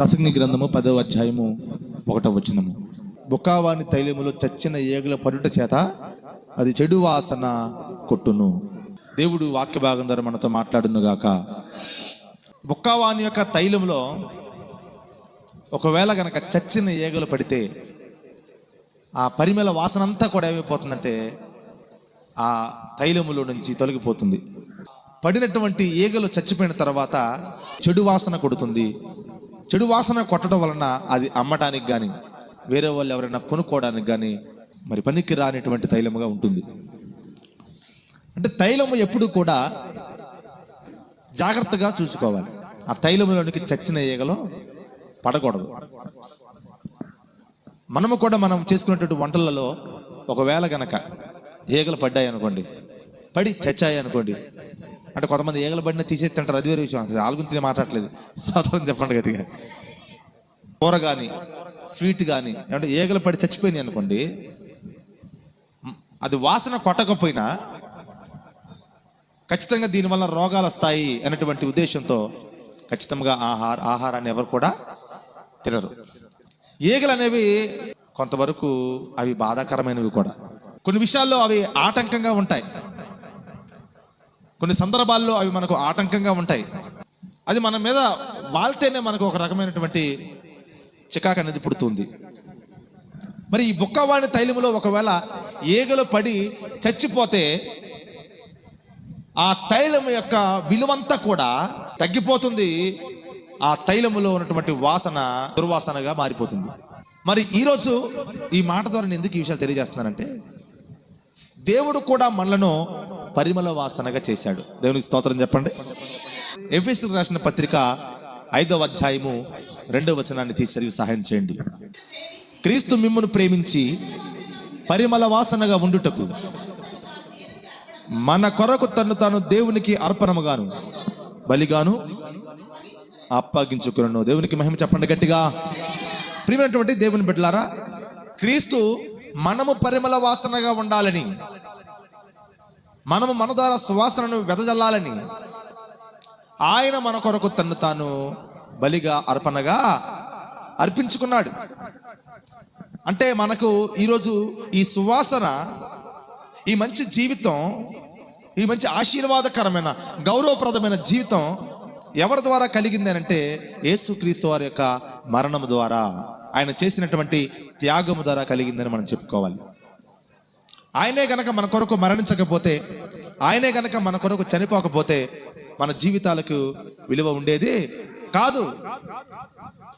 ప్రసంగి గ్రంథము పదవ అధ్యాయము ఒకటవ వచనము. బుకావాని తైలములో చచ్చిన ఏగుల పడుట చేత అది చెడు వాసన కొట్టును. దేవుడు వాక్య భాగం ద్వారా మనతో మాట్లాడును గాక. బుక్కావాని యొక్క తైలంలో ఒకవేళ కనుక చచ్చిన ఏగలు పడితే ఆ పరిమళ వాసన అంతా కూడా ఏమైపోతుందంటే ఆ తైలములో నుంచి తొలగిపోతుంది. పడినటువంటి ఈగలు చచ్చిపోయిన తర్వాత చెడు వాసన కొడుతుంది. చెడు వాసన కొట్టడం వలన అది అమ్మటానికి కానీ వేరే వాళ్ళు ఎవరైనా కొనుక్కోవడానికి కానీ మరి పనికి రానిటువంటి తైలముగా ఉంటుంది. అంటే తైలము ఎప్పుడు కూడా జాగ్రత్తగా చూసుకోవాలి. ఆ తైలములోనికి చచ్చిన ఈగలు పడకూడదు. మనము కూడా మనం చేసుకునేటువంటి వంటలలో ఒకవేళ గనక ఈగలు పడ్డాయి అనుకోండి పడి చచ్చాయి అనుకోండి అంటే కొంతమంది ఏగల పడిన తీసేస్తుంటారు అది వేరే విషయం. అసలు వాళ్ళ గురించి నేను మాట్లాడలేదు. సాధారణ చెప్పండి గట్టిగా. కూర కానీ స్వీట్ కానీ అంటే ఈగలు పడి చచ్చిపోయింది అనుకోండి అది వాసన కొట్టకపోయినా ఖచ్చితంగా దీనివల్ల రోగాలు వస్తాయి అనేటువంటి ఉద్దేశంతో ఖచ్చితంగా ఆహార ఆహారాన్ని ఎవరు కూడా తినరు. ఈగలు అనేవి కొంతవరకు అవి బాధాకరమైనవి కూడా. కొన్ని విషయాల్లో అవి ఆటంకంగా ఉంటాయి. కొన్ని సందర్భాల్లో అవి మనకు ఆటంకంగా ఉంటాయి. అది మన మీద వాళ్తేనే మనకు ఒక రకమైనటువంటి చికాకు అనేది పుడుతుంది. మరి ఈ బుక్కవాణి తైలములో ఒకవేళ ఈగలు పడి చచ్చిపోతే ఆ తైలం యొక్క విలువంతా కూడా తగ్గిపోతుంది. ఆ తైలములో ఉన్నటువంటి వాసన దుర్వాసనగా మారిపోతుంది. మరి ఈరోజు ఈ మాట ద్వారా నేను ఎందుకు ఈ విషయాలు తెలియజేస్తున్నానంటే దేవుడు కూడా మనలను పరిమళ వాసనగా చేశాడు. దేవునికి స్తోత్రం చెప్పండి. ఎఫ్ఎస్కి రాసిన పత్రిక ఐదవ అధ్యాయము రెండవ వచనాన్ని తీసి చదివి సహాయం చేయండి. క్రీస్తు మిమ్మును ప్రేమించి పరిమళ వాసనగా ఉండుటకు మన కొరకు తను తాను దేవునికి అర్పణముగాను బలిగాను అప్పగించుకున్నాను దేవునికి మహిమ చెప్పండి గట్టిగా. ప్రియమైనటువంటి దేవుని బిడ్డలారా క్రీస్తు మనము పరిమళ వాసనగా ఉండాలని మనము మన ద్వారా సువాసనను వెదజల్లాలని. ఆయన మన కొరకు తను తాను బలిగా అర్పణగా అర్పించుకున్నాడు. అంటే మనకు ఈరోజు ఈ సువాసన ఈ మంచి జీవితం ఈ మంచి ఆశీర్వాదకరమైన గౌరవప్రదమైన జీవితం ఎవరి ద్వారా కలిగింది అంటే యేసుక్రీస్తు వారి యొక్క మరణం ద్వారా. ఆయన చేసినటువంటి త్యాగము ద్వారా కలిగిందని మనం చెప్పుకోవాలి. ఆయనే గనక మన కొరకు మరణించకపోతే ఆయనే గనక మన కొరకు చనిపోకపోతే మన జీవితాలకు విలువ ఉండేది కాదు.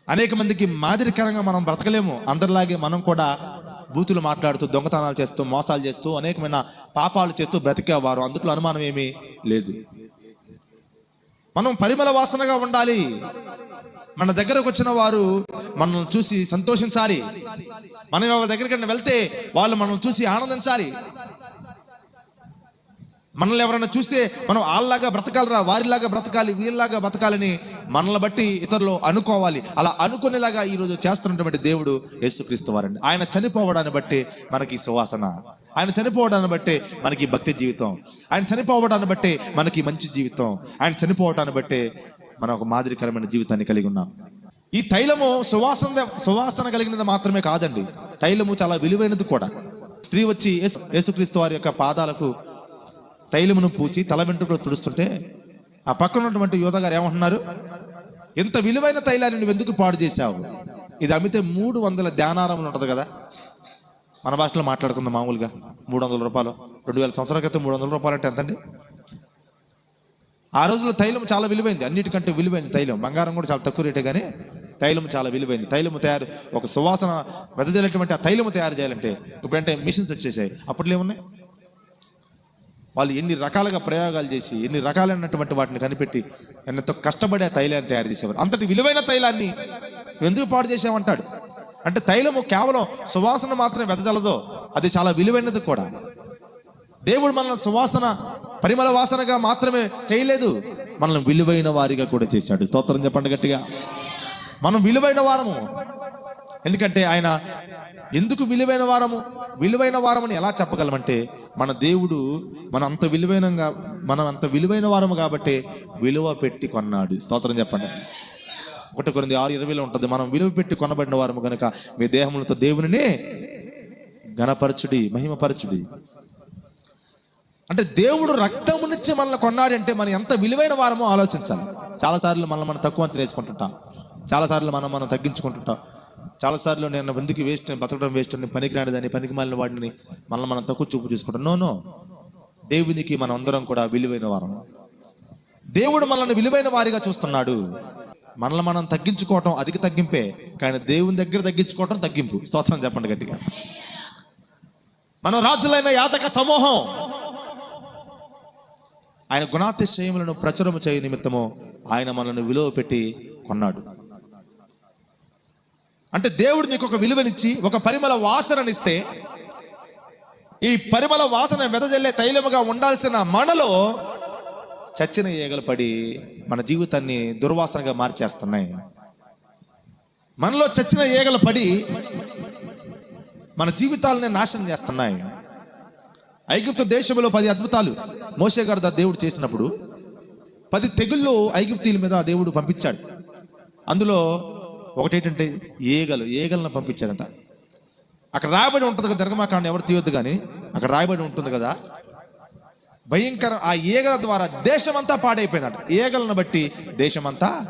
అనేక మందికి మాదిరికరంగా మనం బ్రతకలేము. అందరిలాగే మనం కూడా బూతులు మాట్లాడుతూ దొంగతనాలు చేస్తూ మోసాలు చేస్తూ అనేకమైన పాపాలు చేస్తూ బ్రతికేవారు. అందుట్లో అనుమానం ఏమీ లేదు. మనం పరిమళ వాసనగా ఉండాలి. మన దగ్గరకు వచ్చిన వారు మనల్ని చూసి సంతోషించాలి. మనం ఎవరి దగ్గరికైనా వెళ్తే వాళ్ళు మనల్ని చూసి ఆనందించాలి. మనల్ని ఎవరైనా చూస్తే మనం వాళ్ళలాగా బ్రతకాలరా వారిలాగా బ్రతకాలి వీళ్ళలాగా బ్రతకాలని మనల్ని బట్టి ఇతరులు అనుకోవాలి. అలా అనుకునేలాగా ఈరోజు చేస్తున్నటువంటి దేవుడు యేసుక్రీస్తు వారండి. ఆయన చనిపోవడాన్ని బట్టి మనకి సువాసన. ఆయన చనిపోవడాన్ని బట్టే మనకి భక్తి జీవితం. ఆయన చనిపోవడాన్ని బట్టే మనకి మంచి జీవితం. ఆయన చనిపోవడాన్ని బట్టే మనం ఒక మాదిరికరమైన జీవితాన్ని కలిగి ఉన్నాం. ఈ తైలము సువాసన సువాసన కలిగినది మాత్రమే కాదండి. తైలము చాలా విలువైనది కూడా. స్త్రీ వచ్చి యేసుక్రీస్తు వారి యొక్క పాదాలకు తైలమును పూసి తల వెంట్రుకలు తుడుస్తుంటే ఆ పక్కన ఉన్నటువంటి యోధ గారు ఏమంటున్నారు? ఇంత విలువైన తైలాన్ని నువ్వు ఎందుకు పాడు చేశావు? ఇది అమ్మితే మూడు వందల ధ్యానారములు ఉంటుంది కదా. మన భాషలో మాట్లాడుకుందాం మామూలుగా. మూడు వందల రూపాయలు. రెండు వేల సంవత్సరాల క్రితం మూడు వందల రూపాయలు అంటే ఎంతండి? ఆ రోజుల్లో తైలం చాలా విలువైంది అన్నిటికంటే విలువైంది తైలం. బంగారం కూడా చాలా తక్కువ రేటే కానీ తైలం చాలా విలువైంది. తైలము తయారు ఒక సువాసన వెదజల్లేటువంటి ఆ తైలము తయారు చేయాలంటే ఇప్పుడంటే మిషన్స్ వచ్చేసాయి. అప్పట్లో ఏమున్నాయి? వాళ్ళు ఎన్ని రకాలుగా ప్రయోగాలు చేసి ఎన్ని రకాలైనటువంటి వాటిని కనిపెట్టి ఎంతో కష్టపడి ఆ తైలాన్ని తయారు చేసేవారు. అంతటి విలువైన తైలాన్ని ఎందుకు పాడు చేసామంటాడు అంటే తైలము కేవలం సువాసన మాత్రమే వెదజలదో అది చాలా విలువైనది కూడా. దేవుడు మనల్ని సువాసన పరిమళ వాసనగా మాత్రమే చేయలేదు. మనల్ని విలువైన వారిగా కూడా చేశాడు. స్తోత్రం చెప్పండి గట్టిగా. మనం విలువైన వారము. ఎందుకంటే ఆయన ఎందుకు విలువైన వారము? విలువైన వారమని ఎలా చెప్పగలమంటే మన దేవుడు మన అంత విలువైనగా మనం అంత విలువైన వారము కాబట్టి విలువ పెట్టి కొన్నాడు. స్తోత్రం చెప్పండి. ఒకటి కొన్ని ఆరు ఇరవైలో ఉంటుంది మనం విలువ పెట్టి కొనబడిన వారము కనుక మీ దేహములతో దేవునిని ఘనపరచుడి మహిమపరచుడి. అంటే దేవుడు రక్తము నుంచి మనల్ని కొన్నాడంటే మనం ఎంత విలువైన వారమో ఆలోచించాలి. చాలాసార్లు మనం మనం తక్కువ అంచనా వేసుకుంటుంటాం. చాలాసార్లు మనం మనం తగ్గించుకుంటుంటాం. చాలాసార్లు నేను ఎందుకు వేస్ట్ బతకడం వేస్ట్ అని పనికిరానిదని పనికి మాలిన వాడిని మనల్ని మనం తక్కువ చూపు చూసుకుంటాం. నో నో దేవునికి మనం అందరం కూడా విలువైన వారం దేవుడు మనల్ని విలువైన వారిగా చూస్తున్నాడు. మనల్ని మనం తగ్గించుకోవటం అధిక తగ్గింపే కానీ దేవుని దగ్గర తగ్గించుకోవటం తగ్గింపు. స్తోత్రం చెప్పండి గట్టిగా. మనం రాజులైన యాతక సమూహం. ఆయన గుణాతిశయములను ప్రచురము చేయ నిమిత్తము ఆయన మనల్ని విలువ పెట్టి కొన్నాడు. అంటే దేవుడు నీకు ఒక విలువనిచ్చి ఒక పరిమళ వాసననిస్తే ఈ పరిమళ వాసన వెదజల్లే తైలముగా ఉండాల్సిన మనలో చచ్చిన ఈగలు పడి మన జీవితాన్ని దుర్వాసనగా మార్చేస్తున్నాయి. మనలో చచ్చిన ఈగలు పడి మన జీవితాలని నాశనం చేస్తున్నాయి. ఐగుప్తు దేశంలో పది అద్భుతాలు. మోసే గారు దా- దేవుడు చేసినప్పుడు పది తెగుళ్ళు ఐగుప్తీల మీద దేవుడు పంపించాడు. అందులో ఒకటేంటంటే ఏగలు ఏగలను పంపించాడట. అక్కడ రాయబడి ఉంటుంది కదా ధర్మకాండం ఎవరు తీయొద్దు కానీ అక్కడ రాయబడి ఉంటుంది కదా. భయంకర ఆ ఏగల ద్వారా దేశమంతా పాడైపోయిందట. ఏగలను బట్టి దేశమంతా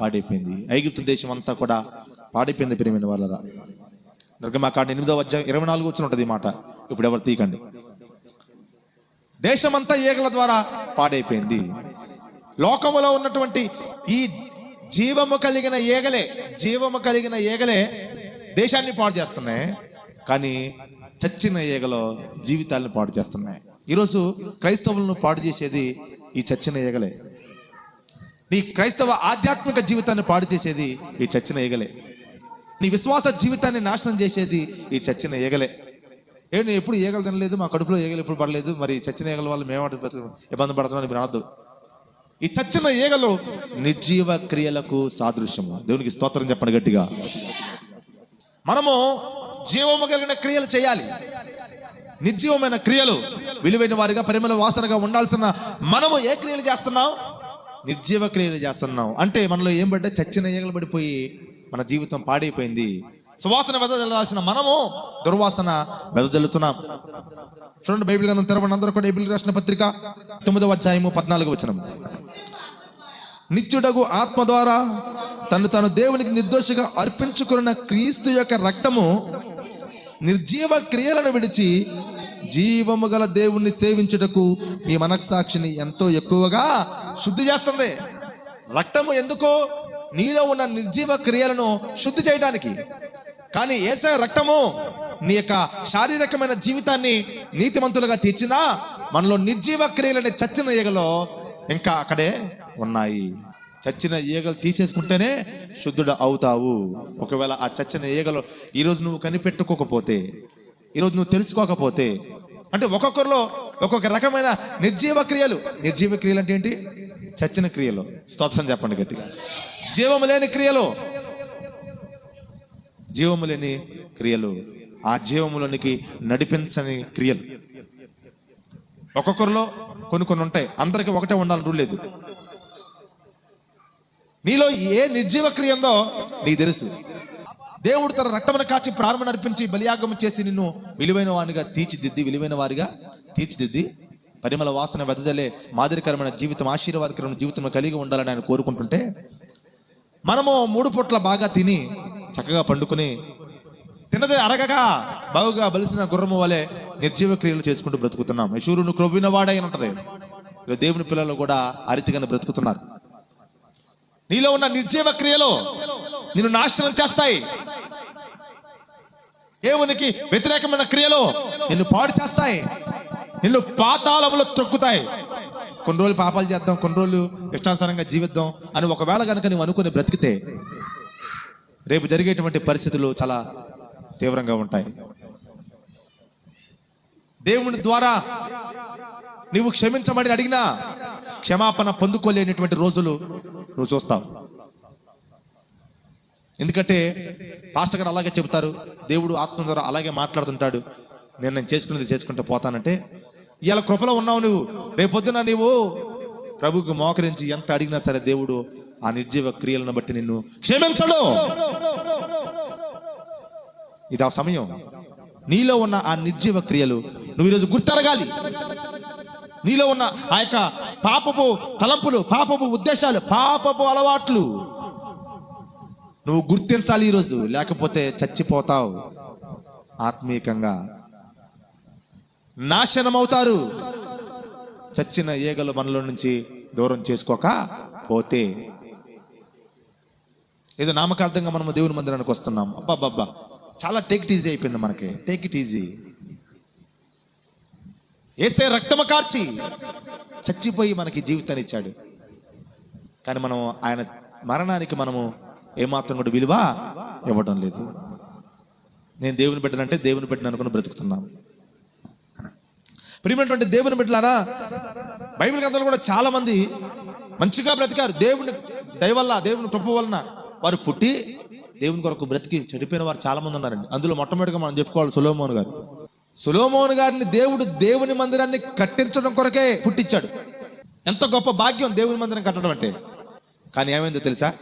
పాడైపోయింది. ఐగుప్తు దేశం అంతా కూడా పాడైపోయింది ప్రియమైన వాళ్ళరా. నిర్గమాకాండ ఎనిమిదో అధ్యాయం ఇరవై నాలుగు వచ్చిన ఉంటుంది ఈ మాట. ఇప్పుడు ఎవరు తీయకండి. దేశమంతా ఈగల ద్వారా పాడైపోయింది. లోకములో ఉన్నటువంటి ఈ జీవము కలిగిన ఈగలే జీవము కలిగిన ఈగలే దేశాన్ని పాడు చేస్తున్నాయి. కానీ చచ్చిన ఈగలో జీవితాలను పాడు చేస్తున్నాయి. ఈరోజు క్రైస్తవులను పాడు చేసేది ఈ చచ్చిన ఈగలే నీ క్రైస్తవ ఆధ్యాత్మిక జీవితాన్ని పాడు చేసేది ఈ చచ్చిన ఈగలే నీ విశ్వాస జీవితాన్ని నాశనం చేసేది ఈ చచ్చిన ఈగలే ఏంటి నేను ఎప్పుడు ఈగలు తినలేదు మా కడుపులో ఈగలు ఎప్పుడు పడలేదు మరి చచ్చిన ఏగల వాళ్ళు మేము ఇబ్బంది పడతామని మీరు ఈ చచ్చిన ఈగలు నిర్జీవ క్రియలకు సాదృశ్యము. దేవునికి స్తోత్రం చెప్పండి గట్టిగా. మనము జీవము కలిగిన క్రియలు చేయాలి. నిర్జీవమైన క్రియలు విలువైన వారిగా పరిమళ వాసనగా ఉండాల్సిన మనము ఏ క్రియలు చేస్తున్నాం? నిర్జీవ క్రియలు చేస్తున్నాం. అంటే మనలో ఏం పడ్డా చచ్చిన ఈగలు పడిపోయి మన జీవితం పాడైపోయింది. సువాసన వెదజల్లాల్సిన మనము దుర్వాసన వెదజల్లుతున్నాం. చూడండి బైబిల్ గ్రంథం తెరవండి అందరూ కూడా బైబిల్ రాసిన పత్రిక తొమ్మిదవ అధ్యాయము పద్నాలుగు వచనం. నిత్యుడగు ఆత్మ ద్వారా తను తాను దేవునికి నిర్దోషిగా అర్పించుకున్న క్రీస్తు యొక్క రక్తము నిర్జీవ క్రియలను విడిచి జీవము గల దేవుణ్ణి సేవించుటకు మీ మనస్సాక్షిని ఎంతో ఎక్కువగా శుద్ధి చేస్తుంది. రక్తము ఎందుకో నీలో ఉన్న నిర్జీవ క్రియలను శుద్ధి చేయడానికి కానీ ఏసే రక్తము నీ యొక్క శారీరకమైన జీవితాన్ని నీతిమంతులుగా తీర్చినా మనలో నిర్జీవ క్రియలని చచ్చిన ఈగలో ఇంకా అక్కడే ఉన్నాయి. చచ్చిన ఈగలు తీసేసుకుంటేనే శుద్ధుడు అవుతావు. ఒకవేళ ఆ చచ్చిన ఈగలు ఈరోజు నువ్వు కనిపెట్టుకోకపోతే ఈరోజు నువ్వు తెలుసుకోకపోతే అంటే ఒక్కొక్కరిలో ఒక్కొక్క రకమైన నిర్జీవ క్రియలు. నిర్జీవ క్రియలు అంటే ఏంటి? చచ్చిన క్రియలు. స్తోత్రం చెప్పండి గట్టిగా. జీవము లేని క్రియలు. జీవము లేని క్రియలు. ఆ జీవములోనికి నడిపించని క్రియలు. ఒక్కొక్కరిలో కొన్ని కొన్ని ఉంటాయి. అందరికీ ఒకటే ఉండాలని రూల్ లేదు. నీలో ఏ నిర్జీవ క్రియ ఉందో నీకు తెలుసు. దేవుడు తన రక్తమును కాచి ప్రారంభం అర్పించి బలియాగం చేసి నిన్ను విలువైన వారిగా తీర్చిదిద్ది విలువైన వారిగా తీర్చిదిద్ది. పరిమళ వాసన వెదజలే మాదిరికరమైన జీవితం ఆశీర్వాదకరమైన జీవితం కలిగి ఉండాలని ఆయన కోరుకుంటుంటే మనము మూడు పూట్ల బాగా తిని చక్కగా పండుకుని తినదే అరగగా బాగుగా బలిసిన గుర్రము వలె నిర్జీవ క్రియలు చేసుకుంటూ బ్రతుకుతున్నాం. యశూరును క్రొవ్విన వాడై ఉంటుంది. దేవుని పిల్లలు కూడా అరితిగానే బ్రతుకుతున్నారు. నీలో ఉన్న నిర్జీవ క్రియలు నిన్ను నాశనం చేస్తాయి. దేవునికి వ్యతిరేకమైన క్రియలు నిన్ను పాడు చేస్తాయి. నిన్ను పాతాళములు తొక్కుతాయి. కొన్ని రోజులు పాపాలు చేద్దాం కొన్ని రోజులు ఇష్టానుసారంగా జీవిద్దాం అని ఒకవేళ కనుక నువ్వు అనుకుని బ్రతికితే రేపు జరిగేటువంటి పరిస్థితులు చాలా తీవ్రంగా ఉంటాయి. దేవుని ద్వారా నీవు క్షమించమని అడిగినా క్షమాపణ పొందుకోలేనటువంటి రోజులు నువ్వు చూస్తావు. ఎందుకంటే పాస్టర్ గారు అలాగే చెబుతారు దేవుడు ఆత్మ ద్వారా అలాగే మాట్లాడుతుంటాడు నేను నేను చేసుకునేది చేసుకుంటూ పోతానంటే ఇవాళ కృపలో ఉన్నావు నువ్వు. రేపొద్దున నీవు ప్రభుకి మోకరించి ఎంత అడిగినా సరే దేవుడు ఆ నిర్జీవ క్రియలను బట్టి నిన్ను క్షమించడు. ఇది ఆ సమయం. నీలో ఉన్న ఆ నిర్జీవ క్రియలు నువ్వు ఈరోజు గుర్తెరగాలి. నీలో ఉన్న ఆ యొక్క పాపపు తలంపులు పాపపు ఉద్దేశాలు పాపపు అలవాట్లు నువ్వు గుర్తించాలి ఈరోజు. లేకపోతే చచ్చిపోతావు. ఆత్మీయంగా నాశనమవుతారు. చచ్చిన ఈగలు మనలో నుంచి దూరం చేసుకోక పోతే. ఏదో నామకార్థంగా మనం దేవుని మందిరానికి వస్తున్నాం. అబ్బాబ్బా చాలా టేక్ ఇట్ ఈజీ అయిపోయింది మనకి. టేక్ ఇట్ ఈజీ ఏసే రక్తము కార్చి. చచ్చిపోయి మనకి జీవితాన్ని ఇచ్చాడు. కానీ మనం ఆయన మరణానికి మనము ఏమాత్రం కూడా విలువ ఇవ్వడం లేదు. నేను దేవుని బిడ్డనంటే దేవుని బిడ్డను అనుకుని బ్రతుకుతున్నాను ప్రియమైనటువంటి దేవుని బిడ్డలారా బైబిల్ కథలు కూడా చాలా మంది మంచిగా బ్రతికారు. దేవుని దయవల్ల దేవుని కృప వలన వారు పుట్టి దేవుని కొరకు బ్రతికి చెడిపోయిన వారు చాలా మంది ఉన్నారండి. అందులో మొట్టమొదటిగా మనం చెప్పుకోవాలి సులోమోన్ గారు. సులోమోన్ గారిని దేవుడు దేవుని మందిరాన్ని కట్టించడం కొరకే పుట్టించాడు. ఎంత గొప్ప భాగ్యం దేవుని మందిరం కట్టడం అంటే. కానీ ఏమైందో తెలుసా?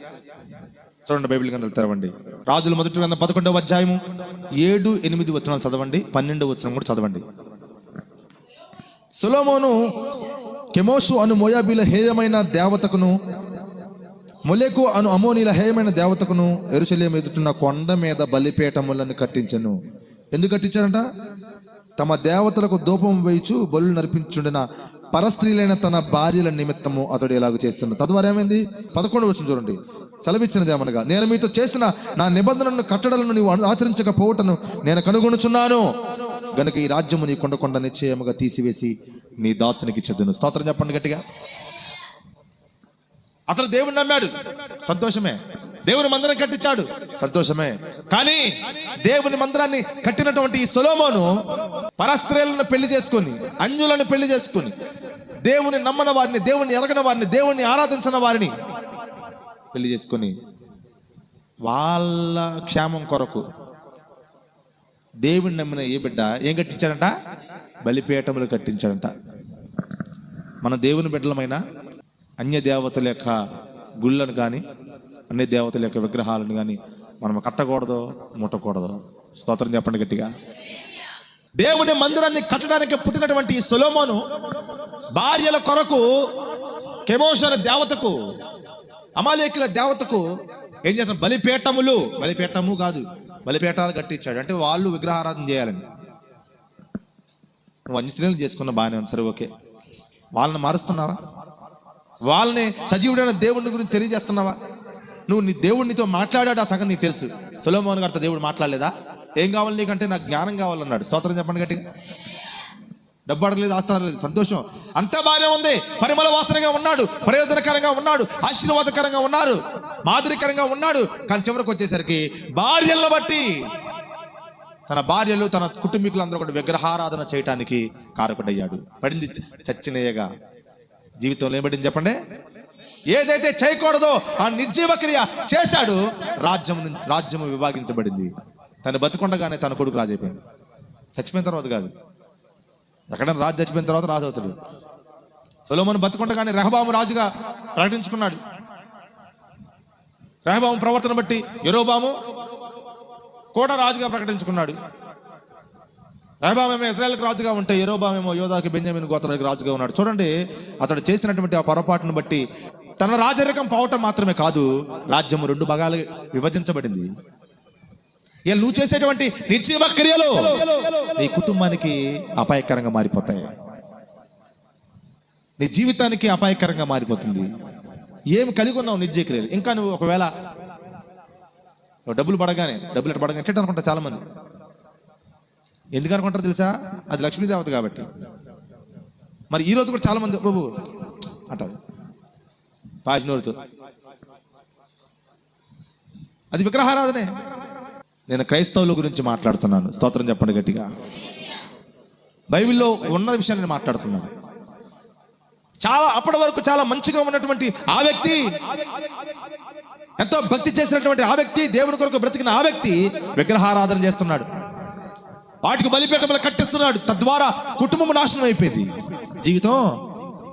చూడండి బైబిల్ గ్రంథాలు తెరవండి. రాజుల మొదటి గ్రంథం పదకొండవ అధ్యాయము ఏడు ఎనిమిది వచనాలు చదవండి పన్నెండవ వచ్చిన కూడా చదవండి. సులోమోను కెమోషు అను మోయాబీల హేయమైన దేవతకును మొలేకు అను అమోనీల హేయమైన దేవతకును ఎరుసలేం ఎదుటిన్న కొండ మీద బలిపేటములను కట్టించను. ఎందుకు కట్టించాడంట? తమ దేవతలకు ధూపం వేయిచు బలు నర్పించుండిన పరస్త్రీలైన తన భార్యల నిమిత్తము అతడు ఇలాగ చేస్తున్నాడు. తద్వారా ఏమైంది? పదకొండు వచ్చిన చూడండి. సెలవిచ్చినది ఏమనగా నేను మీతో చేసిన నా నిబంధనలను కట్టడలను నీవు ఆచరించకపోవటను నేను కనుగొనుచున్నాను. గనుక ఈ రాజ్యము నీ కొండ కొండ నిశ్చయముగా తీసివేసి నీ దాసునికి చెద్దును స్తోత్రం చెప్పండి గట్టిగా. అతను దేవుని నమ్మాడు. సంతోషమే. దేవుని మందిరం కట్టించాడు. సంతోషమే. కానీ దేవుని మందిరాన్ని కట్టినటువంటి ఈ సొలోమోను పరస్త్రీలను పెళ్ళి చేసుకుని అన్యులను పెళ్ళి చేసుకొని దేవుని నమ్మన వారిని దేవుని ఎరగన వారిని దేవుని ఆరాధించిన వారిని పెళ్ళి చేసుకొని వాళ్ళ క్షేమం కొరకు దేవుని నమ్మిన ఏ బిడ్డ ఏం కట్టించాడంట? బలిపీఠములు కట్టించాడంట. మన దేవుని బిడ్డలమైన అన్య దేవతల యొక్క గుళ్ళను కానీ అన్ని దేవతల యొక్క విగ్రహాలను కానీ మనం కట్టకూడదు ముట్టకూడదు. స్తోత్రం చెప్పండి గట్టిగా. దేవుని మందిరాన్ని కట్టడానికి పుట్టినటువంటి ఈ సొలోమోను భార్యల కొరకు కెమోషన్ దేవతకు అమాలేకుల దేవతకు ఏం చేస్తాం బలిపీఠములు బలిపీఠము కాదు. బలిపేటాలు కట్టించాడు. అంటే వాళ్ళు విగ్రహారాధన చేయాలని నువ్వు అన్ని స్త్రీలు చేసుకున్న బాగానే ఉంది సరే ఓకే. వాళ్ళని మారుస్తున్నావా? వాళ్ళని సజీవుడైన దేవుడిని గురించి తెలియజేస్తున్నావా? నువ్వు నీ దేవుడు నీతో మాట్లాడాడు ఆ సంగతి నీకు తెలుసు. సులోమోహన్ గారితో దేవుడు మాట్లాడలేదా? ఏం కావాలి నీకంటే నాకు జ్ఞానం కావాలన్నాడు. స్తోత్రం చెప్పండి గట్టిగా. డబ్బు అడగలేదు ఆస్తి అడగలేదు. సంతోషం. అంతా బాగానే ఉంది. పరిమళ వాసనగా ఉన్నాడు. ప్రయోజనకరంగా ఉన్నాడు. ఆశీర్వాదకరంగా ఉన్నారు. మాదిరికరంగా ఉన్నాడు. కానీ చివరికి వచ్చేసరికి భార్యలను బట్టి తన భార్యలు తన కుటుంబీకులందరూ కూడా విగ్రహారాధన చేయటానికి కారకుడయ్యాడు. పడింది చచ్చినయ్యగా. జీవితంలో ఏం చెప్పండి? ఏదైతే చేయకూడదో ఆ నిర్జీవ క్రియ చేశాడు రాజ్యం నుంచి రాజ్యము విభాగించబడింది. తను బతుకుండగానే తన కొడుకు రాజు అయిపోయాడు చచ్చిపోయిన తర్వాత కాదు. ఎక్కడైనా రాజు చచ్చిపోయిన తర్వాత రాజు అవుతాడు. సొలోమన్ బతుకుండగానే రెహబాము రాజుగా ప్రకటించుకున్నాడు. రెహబాము ప్రవర్తన బట్టి యరోబాము కూడా రాజుగా ప్రకటించుకున్నాడు. రెహబామేమో ఇజ్రాయెల్కి రాజుగా ఉంటే ఎరోబామేమో యోధాకి బెంజమిన్ గోత్రానికి రాజుగా ఉన్నాడు. చూడండి అతడు చేసినటువంటి ఆ పొరపాటును బట్టి తన రాజరికం పోవటం మాత్రమే కాదు రాజ్యము రెండు భాగాలు విభజించబడింది. ఇలా నువ్వు చేసేటువంటి నిశ్చయ క్రియలు నీ కుటుంబానికి అపాయకరంగా మారిపోతాయి. నీ జీవితానికి అపాయకరంగా మారిపోతుంది. ఏమి కలిగి ఉన్నావు నిశ్చయ ఇంకా నువ్వు ఒకవేళ డబ్బులు పడగానే డబ్బులు ఎట్ట పడగానే ఎట్ట అనుకుంటా చాలా మంది ఎందుకు అనుకుంటారు తెలుసా? అది లక్ష్మీదేవత కాబట్టి. మరి ఈ రోజు కూడా చాలా మంది బాబు అంటారు. పాచినోరుతో అది విగ్రహారాధనే. నేను క్రైస్తవుల గురించి మాట్లాడుతున్నాను. స్తోత్రం చెప్పండి గట్టిగా. బైబిల్లో ఉన్న విషయాన్ని మాట్లాడుతున్నాను. చాలా అప్పటి వరకు చాలా మంచిగా ఉన్నటువంటి ఆ వ్యక్తి ఎంతో భక్తి చేసినటువంటి ఆ వ్యక్తి దేవుని కొరకు బ్రతికిన ఆ వ్యక్తి విగ్రహారాధన చేస్తున్నాడు. వాటికి బలిపీఠములు కట్టిస్తున్నాడు. తద్వారా కుటుంబం నాశనం అయిపోయింది. జీవితం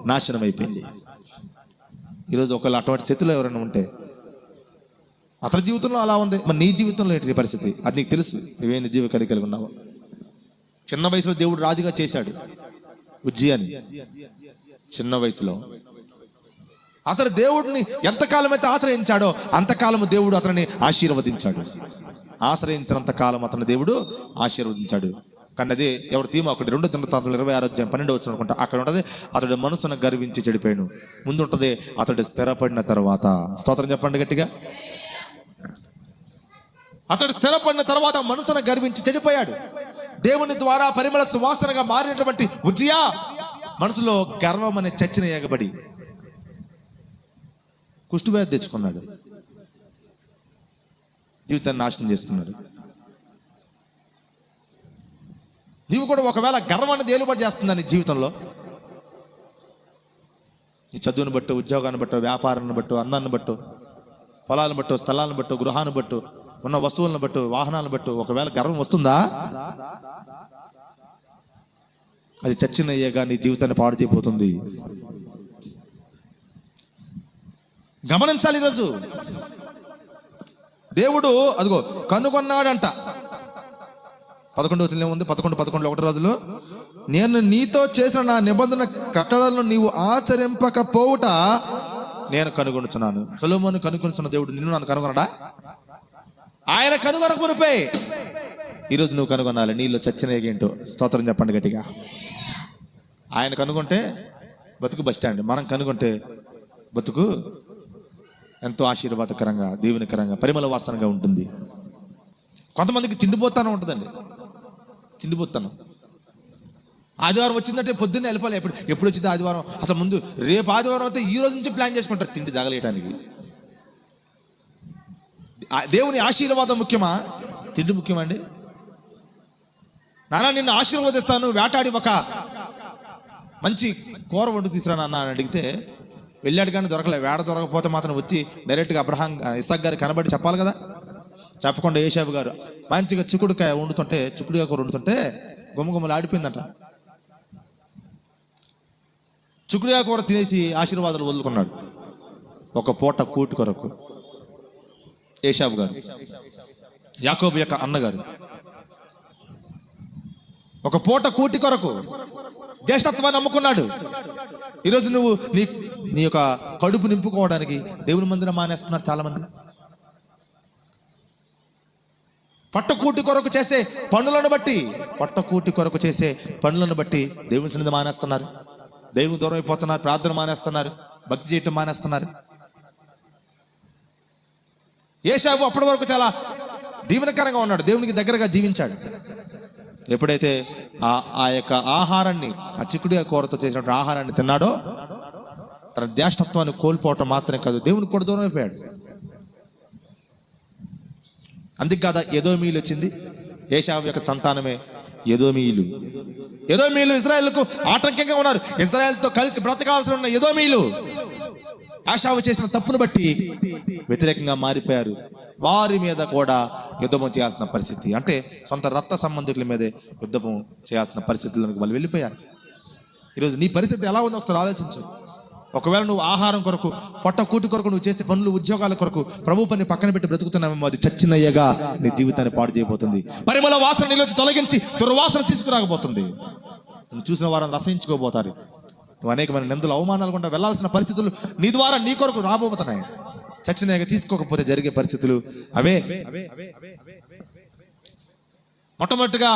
నాశనం అయిపోయింది. ఈరోజు ఒకళ్ళు అటువంటి స్థితిలో ఎవరైనా ఉంటే అతని జీవితంలో అలా ఉంది. మరి నీ జీవితంలో ఏంటి పరిస్థితి? అది నీకు తెలుసు. నువ్వే జీవ కలిగి ఉన్నావు? చిన్న వయసులో దేవుడు రాజుగా చేశాడు. ఉజ్జయాని. చిన్న వయసులో. అతడు దేవుడిని ఎంతకాలం అయితే ఆశ్రయించాడో అంతకాలము దేవుడు అతనిని ఆశీర్వదించాడు. ఆశ్రయించినంత కాలం అతని దేవుడు ఆశీర్వదించాడు. కానీ అదే ఎవరు తీమో ఒకటి రెండు దినతాంతులు ఇరవై ఆరు అధ్యాయం పన్నెండు వచ్చిన అనుకుంటా అక్కడ ఉంటుంది అతడు మనసును గర్వించి చెడిపోయాను ముందు ఉంటుంది అతడు స్థిరపడిన తర్వాత. స్తోత్రం చెప్పండి గట్టిగా. అతడు స్థిరపడిన తర్వాత మనసును గర్వించి చెడిపోయాడు. దేవుని ద్వారా పరిమళ సువాసనగా మారినటువంటి ఉజ్జియా మనసులో గర్వం అనే చచ్చిన ఎగబడి కుష్టివ్యాధి తెచ్చుకున్నాడు. జీవితాన్ని నాశనం చేసుకున్నాడు. నీవు కూడా ఒకవేళ గర్వాన్ని అనేది చేస్తుందా చేస్తుందని జీవితంలో నీ చదువుని బట్టు ఉద్యోగాన్ని బట్టు వ్యాపారాన్ని బట్టు అందాన్ని బట్టు పొలాలను బట్టు స్థలాలను బట్టు గృహాన్ని బట్టు ఉన్న వస్తువులను బట్టు వాహనాలను బట్టు ఒకవేళ గర్వం వస్తుందా? అది చచ్చినయ్యేగా నీ జీవితాన్ని పాడు చేయబోతుంది. గమనించాలి ఈరోజు. దేవుడు అదిగో కనుగొన్నాడంట. పదకొండు వచ్చిన ఉంది పదకొండు పదకొండు ఒకటి రోజులు నేను నీతో చేసిన నా నిబంధన కట్టడలను నీవు ఆచరింపకపోవుట నేను కనుగొనుచున్నాను. సులోమోను కనుగొనుచున్న దేవుడు నిన్ను నన్ను కనుగొనడా? ఆయన కనుగొనక మునిపే. ఈరోజు నువ్వు కనుగొనాలి. నీళ్ళు చచ్చిన ఏంటో స్తోత్రం చెప్పండి గట్టిగా. ఆయన కనుగొంటే బతుకు బస్ స్టాండ్. మనం కనుగొంటే బతుకు ఎంతో ఆశీర్వాదకరంగా దీవెనకరంగా పరిమళ వాసనగా ఉంటుంది. కొంతమందికి తిండిపోతానం ఉంటుందండి. తిండిపోతాను. ఆదివారం వచ్చిందంటే పొద్దున్నే వెళ్ళిపోవాలి. ఎప్పుడు ఎప్పుడు వచ్చింది ఆదివారం? అసలు ముందు రేపు ఆదివారం అయితే ఈ రోజు నుంచి ప్లాన్ చేసుకుంటారు తిండి తగలేయటానికి. దేవుని ఆశీర్వాదం ముఖ్యమా? తిండి ముఖ్యమండి. నానా నిన్ను ఆశీర్వదిస్తాను వేటాడి ఒక మంచి కూర వండు తీసుకురా నాన్న అని అడిగితే వెళ్ళాడు కానీ దొరకలే. వేడ దొరకపోతే మాత్రం వచ్చి డైరెక్ట్గా అబ్రహాం ఇసాక్ గారు కనబడి చెప్పాలి కదా. చెప్పకుండా ఏషాబు గారు మంచిగా చిక్కుడుకాయ వండుతుంటే చిక్కుడుకాయ కూర వండుతుంటే గుమ్మగుమ్మలు ఆడిపోయిందట. చిక్కుడుకాయ కూర తినేసి ఆశీర్వాదాలు వదులుకున్నాడు. ఒక పూట కూటి కొరకు ఏషాబు గారు యాకోబు యొక్క అన్నగారు. ఒక పూట కూటి కొరకు జ్యేష్ఠత్వాన్ని నమ్ముకున్నాడు. ఈరోజు నువ్వు నీ నీ యొక్క కడుపు నింపుకోవడానికి దేవుని మందిరం మానేస్తున్నారు చాలామంది. పట్టకూటి కొరకు చేసే పనులను బట్టి పట్టకూటి కొరకు చేసే పనులను బట్టి దేవుని సన్నిధి మానేస్తున్నారు. దేవుని దూరం అయిపోతున్నారు ప్రార్థన మానేస్తున్నారు భక్తి చేయటం మానేస్తున్నారు. ఏషాబు అప్పటి వరకు చాలా దీవెనకరంగా ఉన్నాడు. దేవునికి దగ్గరగా జీవించాడు. ఎప్పుడైతే ఆ ఆ యొక్క ఆహారాన్ని ఆ చిక్కుడు కూరతో చేసినటువంటి ఆహారాన్ని తిన్నాడో తన దేశత్వాన్ని కోల్పోవటం మాత్రమే కాదు దేవునికి కూడా దూరం అయిపోయాడు. అందుకు కదా ఎదోమీలు వచ్చింది. ఏషావు యొక్క సంతానమే ఎదోమీలు ఎదోమీలు ఇజ్రాయెల్కు ఆటంకంగా ఉన్నారు. ఇజ్రాయెల్తో కలిసి బ్రతకాల్సి ఉన్న ఎదోమీలు ఆశావు చేసిన తప్పును బట్టి వ్యతిరేకంగా మారిపోయారు. వారి మీద కూడా యుద్ధము చేయాల్సిన పరిస్థితి. అంటే సొంత రక్త సంబంధికుల మీదే యుద్ధము చేయాల్సిన పరిస్థితులకు వాళ్ళు వెళ్ళిపోయారు. ఈరోజు నీ పరిస్థితి ఎలా ఉందో ఒకసారి ఆలోచించు. ఒకవేళ నువ్వు ఆహారం కొరకు పొట్ట కూటి కొరకు నువ్వు చేసే పనులు ఉద్యోగాల కొరకు ప్రభు పని పక్కన పెట్టి బ్రతుకుతున్నామేమో అది చచ్చినయ్యగా నీ జీవితాన్ని పాడు చేయబోతుంది. పరిమళ వాసన నీలోంచి తొలగించి దుర్వాసన తీసుకురాకపోతుంది. నువ్వు చూసిన వారిని రసయించుకోబోతారు. నువ్వు అనేకమైన నిందలు అవమానాలు గుండా వెళ్ళాల్సిన పరిస్థితులు నీ ద్వారా నీ కొరకు రాబోతున్నాయి. చచ్చినాక తీసుకోకపోతే జరిగే పరిస్థితులు అవే. మొట్టమొదటిగా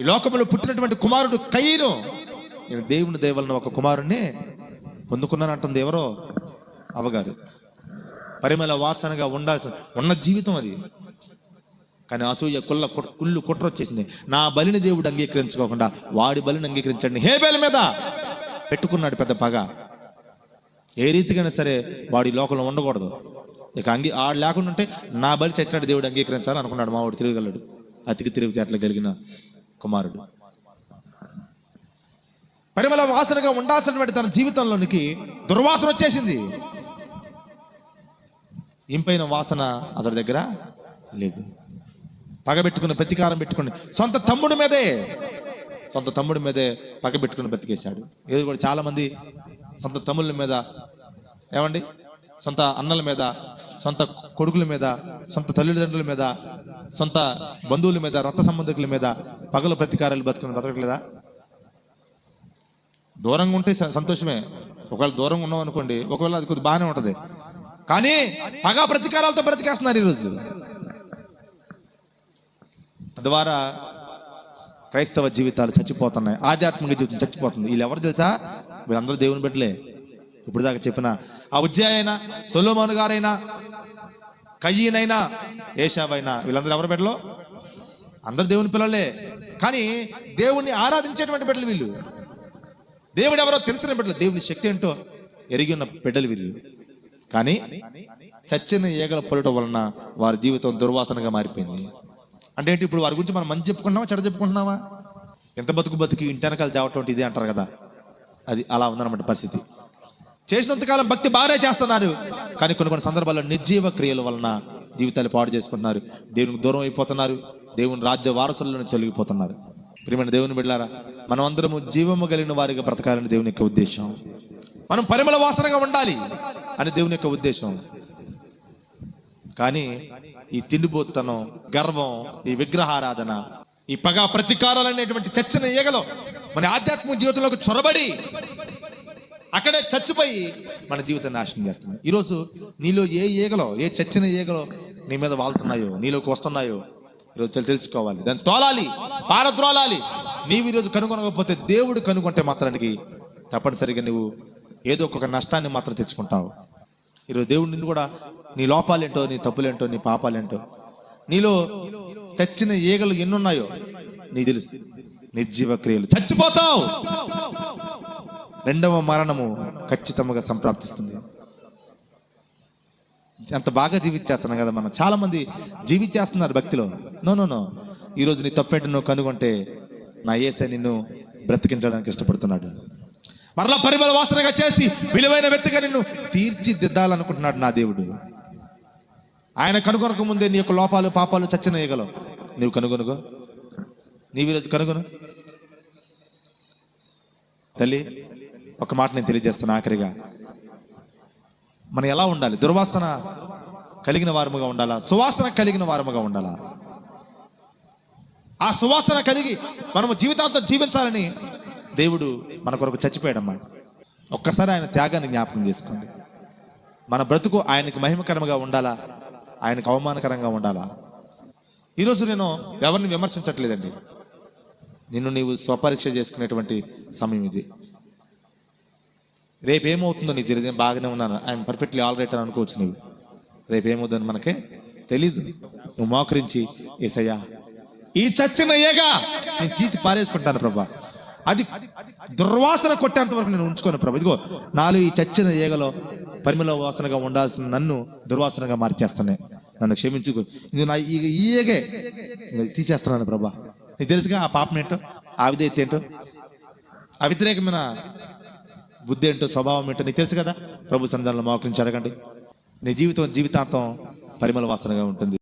ఈ లోకంలో పుట్టినటువంటి కుమారుడు కయ్యను నేను దేవుని దేవలన ఒక కుమారుణ్ణి పొందుకున్నానంటుంది ఎవరో? అవగారు పరిమళ వాసనగా ఉండాల్సిన ఉన్న జీవితం అది. కానీ అసూయ కుల్ల కుళ్ళు కుట్ర వచ్చేసింది నా బలిని దేవుడు అంగీకరించుకోకుండా వాడి బలిని అంగీకరించండి. హేబేల మీద పెట్టుకున్నాడు పెద్ద పగ. ఏ రీతికైనా సరే వాడి లోకంలో ఉండకూడదు. ఇక అంగీ ఆడు లేకుండా ఉంటే నా బలి చచ్చాడు దేవుడు అంగీకరించాలి అనుకున్నాడు మా వాడు తిరగలడు అతికి తిరిగితే అట్లా కలిగిన కుమారుడు. పరిమళ వాసనగా ఉండాల్సినటువంటి తన జీవితంలోనికి దుర్వాసన వచ్చేసింది. ఇంపైన వాసన అతడి దగ్గర లేదు. పగబెట్టుకుని ప్రతీకారం పెట్టుకుని సొంత తమ్ముడి మీదే సొంత తమ్ముడి మీదే పగబెట్టుకుని బ్రతికేశాడు. ఇది కూడా చాలామంది సొంత తమ్ముళ్ళ మీద ఏమండి? సొంత అన్నల మీద సొంత కొడుకుల మీద సొంత తల్లిదండ్రుల మీద సొంత బంధువుల మీద రక్త సంబంధికుల మీద పగలు ప్రతీకారాలు బతుకుని బతకట్లేదా దూరంగా ఉంటే సంతోషమే. ఒకవేళ దూరంగా ఉన్నాం అనుకోండి ఒకవేళ అది కొద్ది బాగానే ఉంటుంది. కానీ పగ ప్రతికారాలతో బ్రతికేస్తున్నారు ఈరోజు. ద్వారా క్రైస్తవ జీవితాలు చచ్చిపోతున్నాయి ఆధ్యాత్మిక జీవితం చచ్చిపోతుంది. వీళ్ళు ఎవరు తెలుసా? వీళ్ళందరూ దేవుని బిడ్డలే. ఇప్పుడు దాకా చెప్పిన ఆ ఉజ్జయ అయినా సొలోమోన్ గారైనా కయ్యనైనా ఏషాబైనా వీళ్ళందరూ ఎవరు బిడ్డలో? అందరు దేవుని పిల్లలే. కానీ దేవుణ్ణి ఆరాధించేటువంటి బిడ్డలు వీళ్ళు. దేవుడు ఎవరో తెలిసిన బిడ్డలు. దేవుని శక్తి ఏంటో ఎరిగి ఉన్న బిడ్డలు వీళ్ళు. కానీ చచ్చిన ఈగల పొలటం వలన వారి జీవితం దుర్వాసనగా మారిపోయింది. అంటే ఏంటి ఇప్పుడు వారి గురించి మనం మంచి చెప్పుకుంటున్నామా చెడ చెప్పుకుంటున్నామా ఎంత బతుకు బతుకు ఇంటి వెనకాల చావటం ఇది అంటారు కదా. అది అలా ఉందన్నమాట పరిస్థితి. చేసినంతకాలం భక్తి బాగానే చేస్తున్నారు. కానీ కొన్ని కొన్ని సందర్భాల్లో నిర్జీవ క్రియల వలన జీవితాలు పాడు చేసుకుంటున్నారు. దేవునికి దూరం అయిపోతున్నారు. దేవుని రాజ్య వారసులను చెలిగిపోతున్నారు. ప్రియమైన దేవుని బిడ్డారా మనం అందరము జీవము కలిగిన వారిగా బ్రతకాలని దేవుని యొక్క ఉద్దేశం. మనం పరిమళ వాసనగా ఉండాలి అని దేవుని యొక్క ఉద్దేశం. కానీ ఈ తిండిపోతనం గర్వం ఈ విగ్రహారాధన ఈ పగ ప్రతీకారాలు అనేటువంటి చచ్చిన ఈగలో మన ఆధ్యాత్మిక జీవితంలోకి చొరబడి అక్కడే చచ్చిపోయి మన జీవితాన్ని నాశనం చేస్తున్నాయి ఈరోజు నీలో ఏ ఈగలో ఏ చచ్చిన ఈగలో నీ మీద వాళ్తున్నాయో నీలోకి వస్తున్నాయో ఈరోజు తెలుసుకోవాలి. దాన్ని తోలాలి పారద్రోలాలి. నీవు ఈరోజు కనుగొనకపోతే దేవుడు కనుగొంటే మాత్రానికి తప్పనిసరిగా నువ్వు ఏదో ఒక నష్టాన్ని మాత్రం తెచ్చుకుంటావు. ఈరోజు దేవుడు నిన్ను కూడా నీ లోపాలేంటో నీ తప్పులేంటో నీ పాపాలేంటో నీలో చచ్చిన ఈగలు ఎన్నున్నాయో నీ తెలుసు. నిర్జీవ క్రియలు. చచ్చిపోతావు! రెండవ మరణము ఖచ్చితంగా సంప్రాప్తిస్తుంది. ఎంత బాగా జీవించేస్తున్నాం కదా మనం. చాలామంది జీవించేస్తున్నారు భక్తిలో. నో నో నో ఈరోజు నీ తప్పేట నువ్వు కనుగొంటే నా ఏసే నిన్ను బ్రతికించడానికి ఇష్టపడుతున్నాడు. మరలా పరిమళ వాసనగా చేసి విలువైన వ్యక్తిగా నిన్ను తీర్చిదిద్దాలనుకుంటున్నాడు నా దేవుడు. ఆయన కనుగొనక ముందే నీ యొక్క లోపాలు పాపాలు చచ్చిన ఈగలు నీవు కనుగొనుగో నీవు ఈరోజు కనుగొను. తల్లి ఒక మాట నేను తెలియజేస్తాను ఆఖరిగా. మనం ఎలా ఉండాలి? దుర్వాసన కలిగిన వారముగా ఉండాలా? సువాసన కలిగిన వారముగా ఉండాలా? ఆ సువాసన కలిగి మనము జీవితాంతం జీవించాలని దేవుడు మన కొరకు చచ్చిపోయాడమ్మా ఒక్కసారి ఆయన త్యాగాన్ని జ్ఞాపకం చేసుకోండి. మన బ్రతుకు ఆయనకి మహిమకరంగా ఉండాలా? ఆయనకు అవమానకరంగా ఉండాలా? ఈరోజు నేను ఎవరిని విమర్శించట్లేదండి. నిన్ను నీవు స్వపరీక్ష చేసుకునేటువంటి సమయం ఇది. రేపు ఏమవుతుందో నీకు తెలియదు బాగానే ఉన్నాను. ఐఎమ్ పర్ఫెక్ట్లీ ఆల్ రైట్ అని అనుకోవచ్చు నువ్వు. రేపు ఏమవుతుందని మనకే తెలీదు. నువ్వు మోకరించి ఏసయ్యా ఈ చచ్చిన ఏగా నేను తీసి పారేసుకుంటాను ప్రభా. అది దుర్వాసన కొట్టేంత వరకు నేను ఉంచుకోను ప్రభా. ఇదిగో నాలో ఈ చచ్చిన ఏగలో పరిమళ వాసనగా ఉండాల్సిన నన్ను దుర్వాసనగా మార్చేస్తున్నాయి నన్ను క్షమించుకో. ఇది నా ఈ ఈగే తీసేస్తున్నాను ప్రభా. నీకు తెలుసుగా ఆ పాపం ఏంటో? ఆ విధేయత ఏంటో? ఆ వ్యతిరేకమైన బుద్ధి ఏంటో స్వభావం ఏంటో నీకు తెలుసు కదా? ప్రభు సంధానంలో మోకరించి అడగండి. నీ జీవితం జీవితాంతం పరిమళ వాసనగా ఉంటుంది.